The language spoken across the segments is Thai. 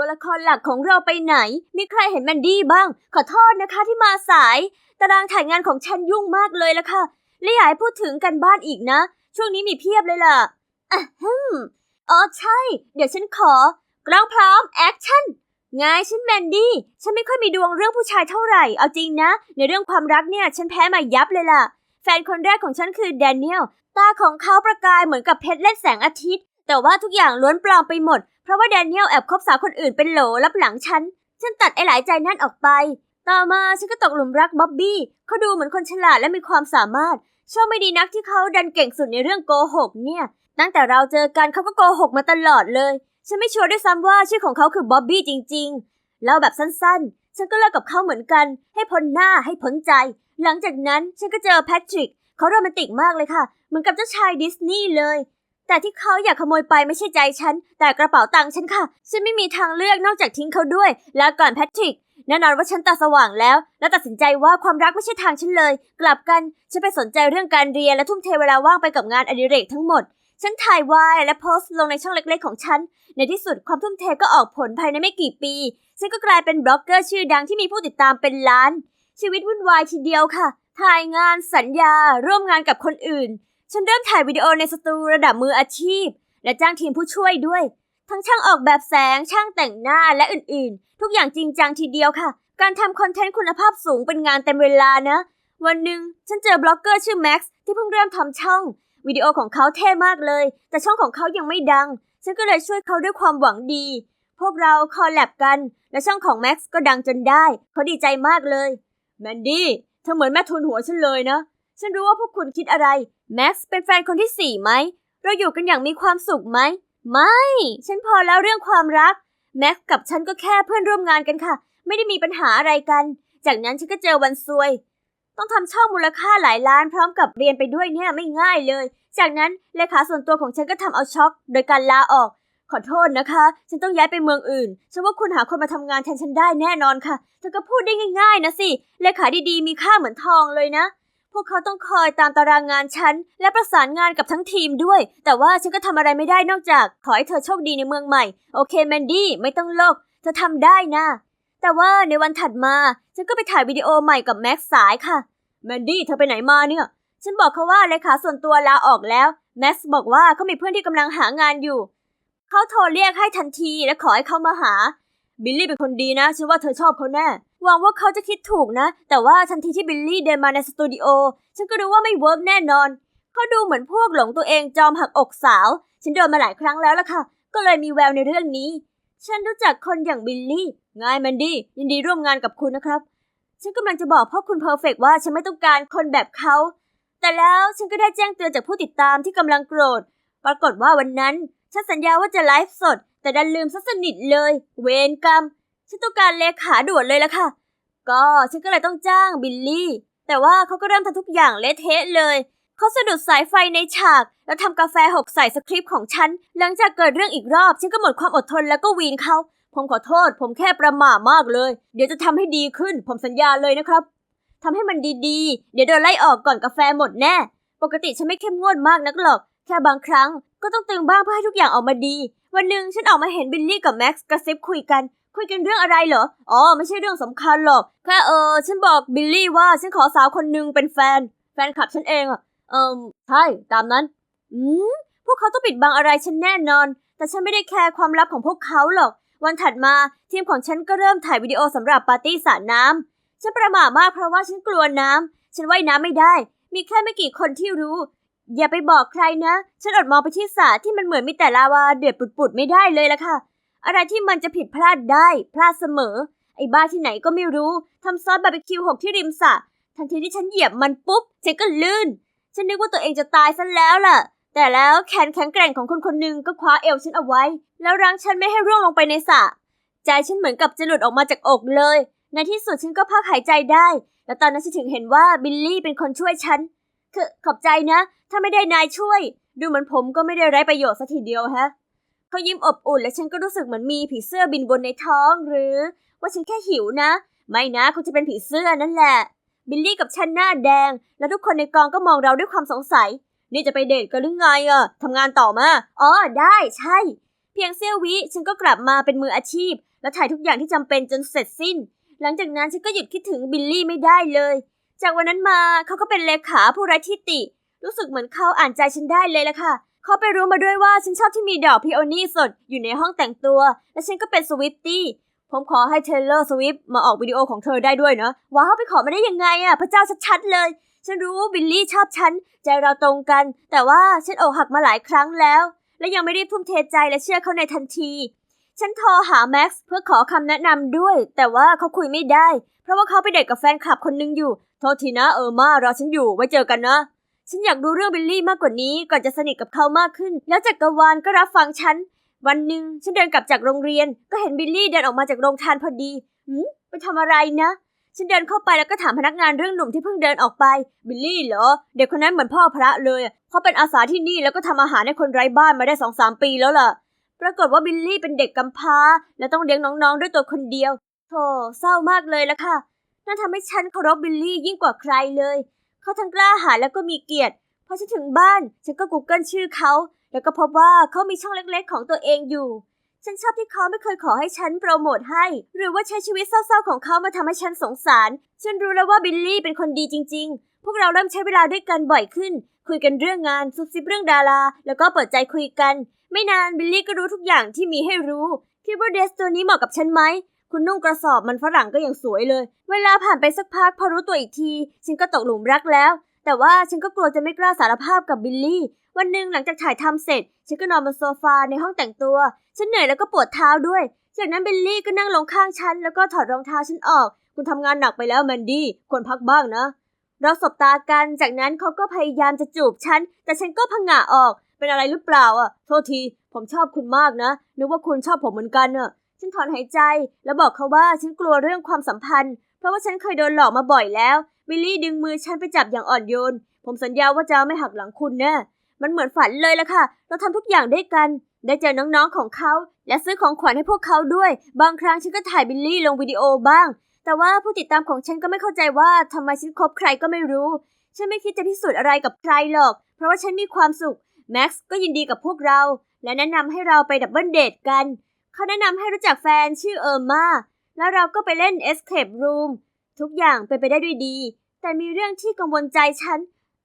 ตัวละครหลักของเราไปไหน มีใครเห็นแมนดี้บ้าง ขอโทษนะคะที่มาสาย ตารางถ่ายงานของฉันยุ่งมากเลยละค่ะ และอยากให้พูดถึงกันบ้านอีกนะ ช่วงนี้มีเพียบเลยล่ะอะฮึมอ๋อใช่ เดี๋ยวฉันขอกล้องพร้อมแอคชั่นไงฉันแมนดี้ ฉันไม่ค่อยมีดวงเรื่องผู้ชายเท่าไหร่ เอาจริงนะ ในเรื่องความรักเนี่ย ฉันแพ้มายับเลยล่ะ แฟนคนแรกของฉันคือแดเนียล ตาของเขาประกายเหมือนกับเพชรเล่นแสงอาทิตย์ แต่ว่าทุกอย่างล้วนปลอมไปหมด เพราะว่าแดเนียลแอบคบสาวคนอื่นเป็นโหลรับหลังฉัน ฉันตัดไอ้หลายใจนั่นออกไป ต่อมาฉันก็ตกหลุมรักบ๊อบบี้เขาดูเหมือนคนฉลาดและมีความสามารถโชคไม่ดีนักที่เขาดันเก่งสุดในเรื่องโกหกเนี่ย ตั้งแต่เราเจอกันเขาก็โกหกมาตลอดเลย ฉันไม่ชัวร์ด้วยซ้ำว่าชื่อของเขาคือบ๊อบบี้จริงๆแล้วแบบสั้นๆ ฉันก็เลิกกับเขาเหมือนกัน ให้พ้นหน้าให้พ้นใจ หลังจากนั้นฉันก็เจอแพทริกเขาโรแมนติกมากเลยค่ะ เหมือนกับเจ้าชายดิสนีย์เลย แต่ที่เขาอยากขโมยไปไม่ใช่ใจฉัน แต่กระเป๋าตังค์ฉันค่ะ ฉันไม่มีทางเลือกนอกจากทิ้งเขาด้วย แล้วก่อนแพทริกแน่นอนว่าฉันตาสว่างแล้ว และตัดสินใจว่าความรักไม่ใช่ทางฉันเลย กลับกัน ฉันไปสนใจเรื่องการเรียนและทุ่มเทเวลาว่างไปกับงานอดิเรกทั้งหมด ฉันถ่ายวายและโพสต์ลงในช่องเล็กๆของฉัน ในที่สุดความทุ่มเทก็ออกผลภายในไม่กี่ปี ฉันก็กลายเป็นบล็อกเกอร์ชื่อดังที่มีผู้ติดตามเป็นล้าน ชีวิตวุ่นวายทีเดียวค่ะ ถ่ายงานสัญญา ร่วมงานกับคนอื่น ฉันเริ่มถ่ายวิดีโอในสตูระดับมืออาชีพ และจ้างทีมผู้ช่วยด้วย ทั้งช่างออกแบบแสง ช่างแต่งหน้าและอื่นๆ ทุกอย่างจริงจังทีเดียวค่ะ การทำคอนเทนต์คุณภาพสูงเป็นงานเต็มเวลานะ วันหนึ่งฉันเจอบล็อกเกอร์ชื่อแม็กซ์ที่เพิ่งเริ่มทำช่องวิดีโอของเขาเท่มากเลย แต่ช่องของเขายังไม่ดัง ฉันก็เลยช่วยเขาด้วยความหวังดี พวกเราคอลแลบกัน และช่องของแม็กซ์ก็ดังจนได้ เขาดีใจมากเลย แมนดี้ เธอเหมือนแม่ทุนหัวฉันเลยนะ ฉันรู้ว่าพวกคุณคิดอะไร แม็กซ์เป็นแฟนคนที่สี่ไหม เราอยู่กันอย่างมีความสุขไหม ไม่ ฉันพอแล้วเรื่องความรัก แม็กซ์กับฉันก็แค่เพื่อนร่วมงานกันค่ะ ไม่ได้มีปัญหาอะไรกัน จากนั้นฉันก็เจอวันซวย ต้องทำช่องมูลค่าหลายล้านพร้อมกับเรียนไปด้วยเนี่ยไม่ง่ายเลย จากนั้นเลขาส่วนตัวของฉันก็ทำเอาช็อก โดยการลาออก ขอโทษนะคะ ฉันต้องย้ายไปเมืองอื่น ฉันว่าคุณหาคนมาทำงานแทนฉันได้แน่นอนค่ะ เธอก็พูดได้ง่าย ๆ นะสิ เลขาดีๆ มีค่าเหมือนทองเลยนะ วกเขาต้องคอยตามตารางงานฉัน และประสานงานกับทั้งทีมด้วย แต่ว่าฉันก็ทำอะไรไม่ได้นอกจาก ขอให้เธอโชคดีในเมืองใหม่ โอเคแมนดี้ไม่ต้องโลกเธอทำได้นะ แต่ว่าในวันถัดมา ฉันก็ไปถ่ายวิดีโอใหม่กับแม็กสายค่ะแมนดี้เธอไปไหนมาเนี่ย ฉันบอกเขาว่าเลขาส่วนตัวลาออกแล้วแม็กซ์บอกว่าเขามีเพื่อนที่กำลังหางานอยู่ เขาโทรเรียกให้ทันทีและขอให้เขามาหา บิลลี่เป็นคนดีนะ ฉันว่าเธอชอบเขาแน่ หวังว่าเขาจะคิดถูกนะ แต่ว่าทันทีที่บิลลี่เดินมาในสตูดิโอ ฉันก็รู้ว่าไม่เวิร์กแน่นอน เขาดูเหมือนพวกหลงตัวเองจอมหักอกสาว ฉันโดนมาหลายครั้งแล้วล่ะค่ะ ก็เลยมีแววในเรื่องนี้ ฉันรู้จักคนอย่างบิลลี่ไงแมนดี้ยินดีร่วมงานกับคุณนะครับ ฉันกำลังจะบอกพ่อคุณเพอร์เฟกว่าฉันไม่ต้องการคนแบบเขา แต่แล้วฉันก็ได้แจ้งเตือนจากผู้ติดตามที่กำลังโกรธ ปรากฏว่าวันนั้น ฉันสัญญาว่าจะไลฟ์สด แต่ดันลืมซะสนิทเลย เวรกรรม ฉันต้องการเลขาด่วนเลยละค่ะ ก็ฉันก็เลยต้องจ้างบิลลี่ แต่ว่าเขาก็เริ่มทำทุกอย่างเละเทะเลย เขาสะดุดสายไฟในฉาก แล้วทำกาแฟหกใส่สคริปต์ของฉัน หลังจากเกิดเรื่องอีกรอบ ฉันก็หมดความอดทนแล้วก็วีนเขา ผมขอโทษ ผมแค่ประหม่ามากเลย เดี๋ยวจะทำให้ดีขึ้น ผมสัญญาเลยนะครับทำให้มันดีๆ เดี๋ยวโดนไล่ออกก่อนกาแฟหมดแน่ ปกติฉันไม่เข้มงวดมากนักหรอก แค่บางครั้งก็ต้องตึงบ้างเพื่อให้ทุกอย่างออกมาดี วันหนึ่งฉันออกมาเห็นบิลลี่กับแม็กซ์กระซิบคุยกัน คุยกันเรื่องอะไรเหรอ อ๋อ ไม่ใช่เรื่องสำคัญหรอก แค่เออ ฉันบอกบิลลี่ว่าฉันขอสาวคนหนึ่งเป็นแฟน แฟนคลับฉันเองอะ เอิมใช่ ตามนั้น อืม พวกเขาต้องปิดบังอะไรฉันแน่นอน แต่ฉันไม่ได้แคร์ความลับของพวกเขาหรอก วันถัดมาทีมของฉันก็เริ่มถ่ายวิดีโอสำหรับปาร์ตี้สระน้ำฉันประหม่ามากเพราะว่าฉันกลัวน้ำฉันว่ายน้ำไม่ได้ มีแค่ไม่กี่คนที่รู้ อย่าไปบอกใครนะ ฉันอดมองไปที่สระที่มันเหมือนมีแต่ลาวาเดือดปุดๆไม่ได้เลยละค่ะ อะไรที่มันจะผิดพลาดได้ พลาดเสมอ ไอ้บ้าที่ไหนก็ไม่รู้ทำซอสบาร์บีคิวหกที่ริมสระทันทีที่ฉันเหยียบมันปุ๊บฉันก็ลื่น ฉันนึกว่าตัวเองจะตายซะแล้วล่ะ แต่แล้วแขนแข็งแกร่งของคนคนหนึ่งก็คว้าเอวฉันเอาไว้ แล้วรั้งฉันไม่ให้ร่วงลงไปในสระใจฉันเหมือนกับจะหลุดออกมาจากอกเลย ในที่สุดฉันก็พักหายใจได้ แล้วตอนนั้นฉันถึงเห็นว่าบิลลี่เป็นคนช่วยฉันคือขอบใจนะ ถ้าไม่ได้นายช่วย ดูเหมือนผมก็ไม่ได้ไร้ประโยชน์สัทีเดียวฮะ เขายิ้มอบอุ่นและฉันก็รู้สึกเหมือนมีผีเสื้อบินบนในท้องหรือ ว่าฉันแค่หิวนะ ไม่นะคงจะเป็นผีเสื้อนั่นแหละ บิลลี่กับฉันหน้าแดง แล้วทุกคนในกองก็มองเราด้วยความสงสัย นี่จะไปเดทกันหรือไงอะทำงานต่อมาอ๋อได้ใช่ เพียงเสี้ยววิฉันก็กลับมาเป็นมืออาชีพ และถ่ายทุกอย่างที่จำเป็นจนเสร็จสิ้น หลังจากนั้นฉันก็หยุดคิดถึงบิลลี่ไม่ได้เลย จากวันนั้นมาเขาก็เป็นเลขาผู้ไร้ที่ติ รู้สึกเหมือนเขาอ่านใจฉันได้เลยละค่ะเขาไปรู้มาด้วยว่าฉันชอบที่มีดอกพิโอนี่สดอยู่ในห้องแต่งตัว และฉันก็เป็นสวิฟตี้ผมขอให้เทเลอร์สวิฟมาออกวิดีโอของเธอได้ด้วยนะว้าวไปขอมาได้ยังไงอะพระเจ้าชัดๆเลย ฉันรู้ว่าบิลลี่ชอบฉัน ใจเราตรงกัน แต่ว่าฉันอกหักมาหลายครั้งแล้ว และยังไม่ได้ทุ่มเทใจและเชื่อเขาในทันที ฉันโทรหาแม็กซ์เพื่อขอคำแนะนำด้วย แต่ว่าเขาคุยไม่ได้ เพราะว่าเขาไปเดทกับแฟนคลับคนหนึงอยู่ โทษทีนะเออมารอฉันอยู่ไว้เจอกันนะ ฉันอยากรู้เรื่องบิลลี่มากกว่านี้ก่อนจะสนิทกับเขามากขึ้น แล้วจักรวาลก็รับฟังฉัน วันหนึ่งฉันเดินกลับจากโรงเรียน ก็เห็นบิลลี่เดินออกมาจากโรงทานพอดีหืมไปทำอะไรนะ ฉันเดินเข้าไปแล้วก็ถามพนักงานเรื่องหนุ่มที่เพิ่งเดินออกไป บิลลี่เหรอ เด็กคนนั้นเหมือนพ่อพระเลย เขาเป็นอาสาที่นี่แล้วก็ทำอาหารให้คนไร้บ้านมาได้สองสามปีแล้วล่ะ ปรากฏว่าบิลลี่เป็นเด็กกำพร้า และต้องเลี้ยงน้องๆด้วยตัวคนเดียวโธ่เศร้ามากเลยละค่ะนั่นทำให้ฉันเคารพบิลลี่ยิ่งกว่าใครเลย เขาทั้งกล้าหาญแล้วก็มีเกียรติพอฉันถึงบ้านฉันก็ Google ชื่อเขา แล้วก็พบว่าเขามีช่องเล็กๆ ของตัวเองอยู่ ฉันชอบที่เขาไม่เคยขอให้ฉันโปรโมทให้ หรือว่าใช้ชีวิตเศร้าๆของเขามาทำให้ฉันสงสาร ฉันรู้แล้วว่าบิลลี่เป็นคนดีจริง ๆ พวกเราเริ่มใช้เวลาด้วยกันบ่อยขึ้น คุยกันเรื่องงานซุบซิบเรื่องดารา แล้วก็เปิดใจคุยกัน ไม่นานบิลลี่ก็รู้ทุกอย่างที่มีให้รู้คิดว่าเดรสตัวนี้เหมาะกับฉันไหม คุณนุ่งกระสอบมันฝรั่งก็ยังสวยเลย เวลาผ่านไปสักพักพอรู้ตัวอีกที ฉันก็ตกหลุมรักแล้ว แต่ว่าฉันก็กลัวจะไม่กล้าสารภาพกับบิลลี่ วันหนึ่งหลังจากถ่ายทำเสร็จ ฉันก็นอนบนโซฟาในห้องแต่งตัว ฉันเหนื่อยแล้วก็ปวดเท้าด้วย จากนั้นบิลลี่ก็นั่งลงข้างฉันแล้วก็ถอดรองเท้าฉันออก คุณทำงานหนักไปแล้วแมนดี้ ควรพักบ้างนะ เราสบตากัน จากนั้นเขาก็พยายามจะจูบฉัน แต่ฉันก็พังงะออก เป็นอะไรหรือเปล่าอะ โทษที ผมชอบคุณมากนะ นึกว่าคุณชอบผมเหมือนกันเนอะ ฉันถอนหายใจแล้วบอกเขาว่าฉันกลัวเรื่องความสัมพันธ์ เพราะว่าฉันเคยโดนหลอกมาบ่อยแล้วบิลลี่ดึงมือฉันไปจับอย่างอ่อนโยน ผมสัญญาว่าจะไม่หักหลังคุณแน่มันเหมือนฝันเลยละค่ะ เราทำทุกอย่างด้วยกัน ได้เจอน้องๆของเขา และซื้อของขวัญให้พวกเขาด้วย บางครั้งฉันก็ถ่ายบิลลี่ลงวิดีโอบ้าง แต่ว่าผู้ติดตามของฉันก็ไม่เข้าใจว่าทำไมฉันคบใครก็ไม่รู้ ฉันไม่คิดจะพิสูจน์อะไรกับใครหรอก เพราะว่าฉันมีความสุข แม็กซ์ก็ยินดีกับพวกเรา และแนะนำให้เราไปดับเบิลเดทกัน เขาแนะนำให้รู้จักแฟนชื่อเออร์มาแล้วเราก็ไปเล่น Escape Room ทุกอย่างเป็นไปได้ด้วยดี แต่มีเรื่องที่กังวลใจฉัน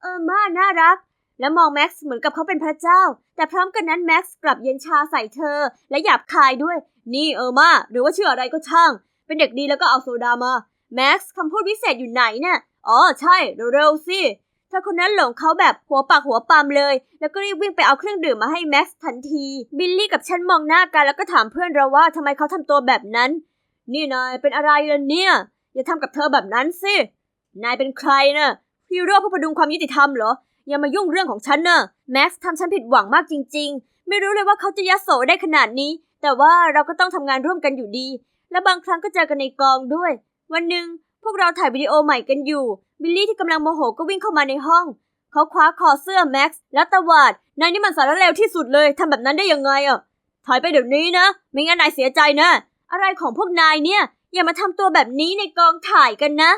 เออร์มาน่ารัก และมองแม็กซ์เหมือนกับเขาเป็นพระเจ้า แต่พร้อมกันนั้นแม็กซ์กลับเย็นชาใส่เธอ และหยาบคายด้วย นี่เออร์มาหรือว่าชื่ออะไรก็ช่าง เป็นเด็กดีแล้วก็เอาโซดามา แม็กซ์คำพูดวิเศษอยู่ไหนน่ะอ๋อใช่ เร็วๆสิ เธอคนนั้นหลงเขาแบบหัวปากหัวปามเลย แล้วก็รีบวิ่งไปเอาเครื่องดื่มมาให้แม็กซ์ทันที บิลลี่กับฉันมองหน้ากันแล้วก็ถามเพื่อนเราว่าทำไมเขาทำตัวแบบนั้น นี่นายเป็นอะไรล่ะเนี่ย อย่าทำกับเธอแบบนั้นสิ นายเป็นใครน่ะฮีโร่ผู้พดุงความยุติธรรมเหรอ อย่ามายุ่งเรื่องของฉันน่ะแม็กซ์ทำฉันผิดหวังมากจริง ๆ ไม่รู้เลยว่าเขาจะยัดโสได้ขนาดนี้ แต่ว่าเราก็ต้องทำงานร่วมกันอยู่ดี และบางครั้งก็เจอกันในกองด้วย วันหนึ่งพวกเราถ่ายวิดีโอใหม่กันอยู่ บิลลี่ที่กำลังโมโหก็วิ่งเข้ามาในห้อง เขาคว้าคอเสื้อแม็กซ์แล้วตวาดนายนี่มันสารเลวที่สุดเลยทำแบบนั้นได้ยังไงอะถอยไปเดี๋ยวนี้นะ ไม่งั้นนายเสียใจนะ อะไรของพวกนายเนี่ย อย่ามาทำตัวแบบนี้ในกองถ่ายกันนะ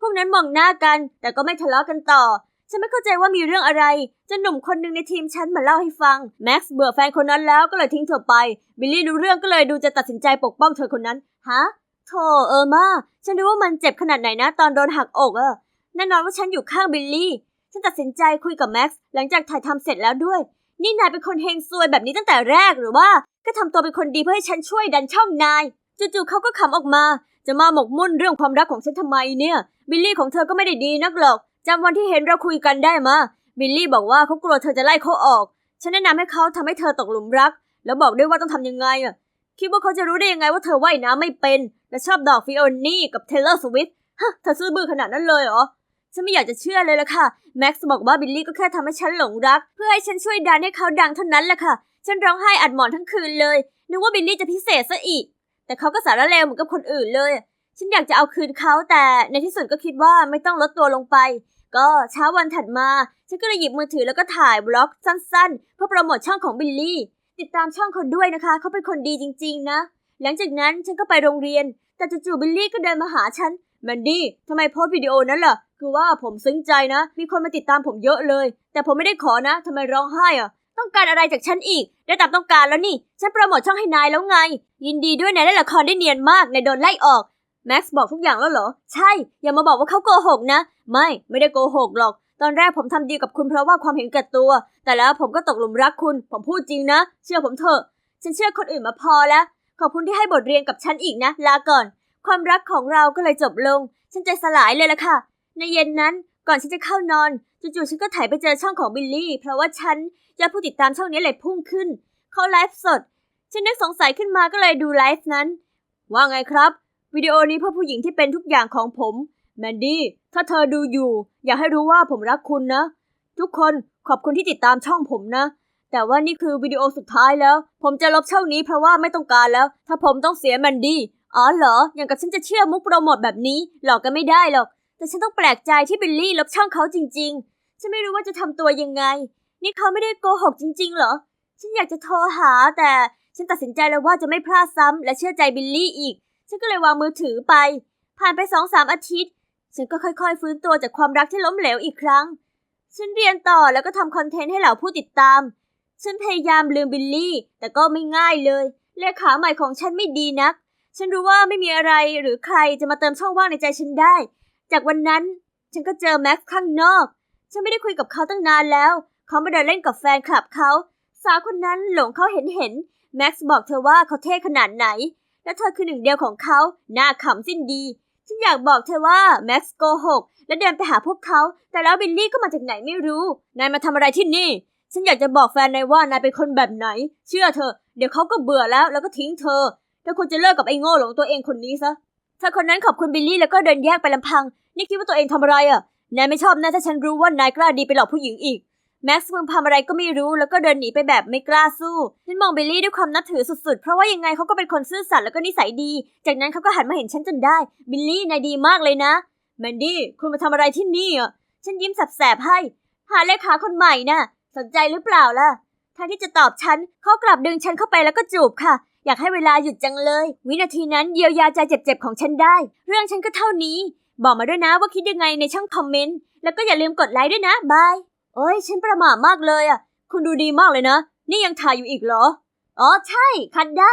พวกนั้นมองหน้ากัน แต่ก็ไม่ทะเลาะกันต่อ ฉันไม่เข้าใจว่ามีเรื่องอะไรจนหนุ่มคนหนึ่งในทีมฉันมาเล่าให้ฟัง แม็กซ์เบื่อแฟนคนนั้นแล้วก็เลยทิ้งเธอไป บิลลี่รู้เรื่องก็เลยดูจะตัดสินใจปกป้องเธอคนนั้น ฮะโธ่เออมา ฉันรู้ว่ามันเจ็บขนาดไหนนะ ตอนโดนหักอกอะ แน่นอนว่าฉันอยู่ข้างบิลลี่ ฉันตัดสินใจคุยกับแม็กซ์หลังจากถ่ายทำเสร็จแล้วด้วย นี่นายเป็นคนเฮงซวยแบบนี้ตั้งแต่แรกหรือว่า ก็ทำตัวเป็นคนดีเพื่อให้ฉันช่วยดันช่องนายจู่ๆเขาก็ขำออกมา จะมาหมกมุ่นเรื่องความรักของฉันทำไมเนี่ย บิลลี่ของเธอก็ไม่ได้ดีนักหรอกจำวันที่เห็นเราคุยกันได้มาบิลลี่บอกว่าเขากลัวเธอจะไล่เขาออก ฉันแนะนำให้เขาทำให้เธอตกหลุมรัก แล้วบอกด้วยว่าต้องทำยังไงอะ คิดว่าเขาจะรู้ได้ยังไงว่าเธอว่ายน้ำไม่เป็น และชอบดอกฟิโอนี่กับเทเลอร์สวิฟฮะเธอซื่อบื้อขนาดนั้นเลยเหรอ ฉันไม่อยากจะเชื่อเลยละค่ะ แม็กซ์บอกว่าบิลลี่ก็แค่ทำให้ฉันหลงรัก เพื่อให้ฉันช่วยดันให้เขาดังเท่านั้นแหละค่ะ ฉันร้องไห้อัดหมอนทั้งคืนเลย นึกว่าบิลลี่จะพิเศษซะอีก แต่เขาก็สารเลวเหมือนกับคนอื่นเลย ฉันอยากจะเอาคืนเขาแต่ในที่สุดก็คิดว่าไม่ต้องลดตัวลงไป ก็เช้าวันถัดมา ฉันก็เลยหยิบมือถือแล้วก็ถ่ายบล็อกสั้นๆ เพื่อโปรโมทช่องของบิลลี่ติดตามช่องเขาด้วยนะคะ เขาเป็นคนดีจริง ๆ นะ หลังจากนั้นฉันก็ไปโรงเรียน แต่จู่ๆบิลลี่ก็เดินมาหาฉัน แมนดี้ทำไมโพสวิดีโอนั้นล่ะ คือว่าผมซึ้งใจนะ มีคนมาติดตามผมเยอะเลย แต่ผมไม่ได้ขอนะทำไมร้องไห้อะต้องการอะไรจากฉันอีก ได้ตามต้องการแล้วนี่ ฉันโปรโมทช่องให้นายแล้วไง ยินดีด้วยนายเล่นละครได้เนียนมาก นายโดนไล่ออก แม็กซ์บอกทุกอย่างแล้วเหรอ ใช่ อย่ามาบอกว่าเขาโกหกนะ ไม่ ไม่ได้โกหกหรอก ตอนแรกผมทำดีกับคุณเพราะว่าความเห็นแก่ตัว แต่แล้วผมก็ตกหลุมรักคุณ ผมพูดจริงนะ เชื่อผมเถอะ ฉันเชื่อคนอื่นมาพอแล้ว ขอบคุณที่ให้บทเรียนกับฉันอีกนะ ลาก่อน ความรักของเราก็เลยจบลง ฉันใจสลายเลยล่ะค่ะ ในเย็นนั้นก่อนฉันจะเข้านอนจู่ๆฉันก็ถ่ายไปเจอช่องของบิลลี่ เพราะว่าฉันยอดผู้ติดตามช่องนี้เลยพุ่งขึ้น เขาไลฟ์สด ฉันนึกสงสัยขึ้นมาก็เลยดูไลฟ์นั้น ว่าไงครับ วิดีโอนี้เพื่อผู้หญิงที่เป็นทุกอย่างของผม แมนดี้ ถ้าเธอดูอยู่ อยากให้รู้ว่าผมรักคุณนะ ทุกคนขอบคุณที่ติดตามช่องผมนะ แต่ว่านี่คือวิดีโอสุดท้ายแล้ว ผมจะลบช่องนี้เพราะว่าไม่ต้องการแล้ว ถ้าผมต้องเสียแมนดี้อ๋อเหรออย่างกับฉันจะเชื่อมุกโปรโมทแบบนี้หลอกกันไม่ได้หรอก แต่ฉันต้องแปลกใจที่บิลลี่ลบช่องเขาจริง ๆ ฉันไม่รู้ว่าจะทำตัวยังไง นี่เขาไม่ได้โกหกจริง ๆ เหรอ ฉันอยากจะโทรหาแต่ฉันตัดสินใจแล้วว่าจะไม่พลาดซ้ำและเชื่อใจบิลลี่อีก ฉันก็เลยวางมือถือไป ผ่านไปสองสามอาทิตย์ ฉันก็ค่อยๆ ฟื้นตัวจากความรักที่ล้มเหลวอีกครั้ง ฉันเรียนต่อแล้วก็ทำคอนเทนต์ให้เหล่าผู้ติดตาม ฉันพยายามลืมบิลลี่ แต่ก็ไม่ง่ายเลย เลขาใหม่ของฉันไม่ดีนัก ฉันรู้ว่าไม่มีอะไรหรือใครจะมาเติมช่องว่างในใจฉันได้ จากวันนั้นฉันก็เจอแม็กซ์ข้างนอก ฉันไม่ได้คุยกับเขาตั้งนานแล้ว เขามาเดินเล่นกับแฟนคลับเขา สาวคนนั้นหลงเขาเห็นเห็น แม็กซ์บอกเธอว่าเขาเท่ขนาดไหน และเธอคือหนึ่งเดียวของเขา หน้าขำสิ้นดี ฉันอยากบอกเธอว่าแม็กซ์โกหก และเดินไปหาพวกเขา แต่แล้วบิลลี่ก็มาจากไหนไม่รู้ นายมาทำอะไรที่นี่ ฉันอยากจะบอกแฟนนายว่านายเป็นคนแบบไหน เชื่อเธอ เดี๋ยวเขาก็เบื่อแล้วแล้วก็ทิ้งเธอ เธอควรจะเลิกกับไอ้โง่หลงตัวเองคนนี้ซะ เธอคนนั้นขอบคุณบิลลี่แล้วก็เดินแยกไปลำพัง นี่คิดว่าตัวเองทำอะไรอะ นายไม่ชอบแน่ถ้าฉันรู้ว่านายกล้าดีไปหลอกผู้หญิงอีก แม็กซ์มึงทำอะไรก็ไม่รู้แล้วก็เดินหนีไปแบบไม่กล้าสู้ฉันมองบิลลี่ด้วยความนับถือสุดๆ เพราะว่ายังไงเขาก็เป็นคนซื่อสัตย์แล้วก็นิสัยดี จากนั้นเขาก็หันมาเห็นฉันจนได้ บิลลี่นายดีมากเลยนะ แมนดี้คุณมาทำอะไรที่นี่อะ ฉันยิ้มแสบๆให้ หาเลขาคนใหม่น่ะ สนใจหรือเปล่าล่ะแทนที่จะตอบฉันเขากลับดึงฉันเข้าไปแล้วก็จูบค่ะ อยากให้เวลาหยุดจังเลย วินาทีนั้นเยียวยาใจเจ็บๆของฉันได้ เรื่องฉันก็เท่านี้ บอกมาด้วยนะว่าคิดยังไงในช่องคอมเมนต์ แล้วก็อย่าลืมกดไลค์ด้วยนะบาย โอ้ยฉันประหม่ามากเลยอะ คุณดูดีมากเลยนะ นี่ยังถ่ายอยู่อีกเหรอ อ๋อใช่ คัดได้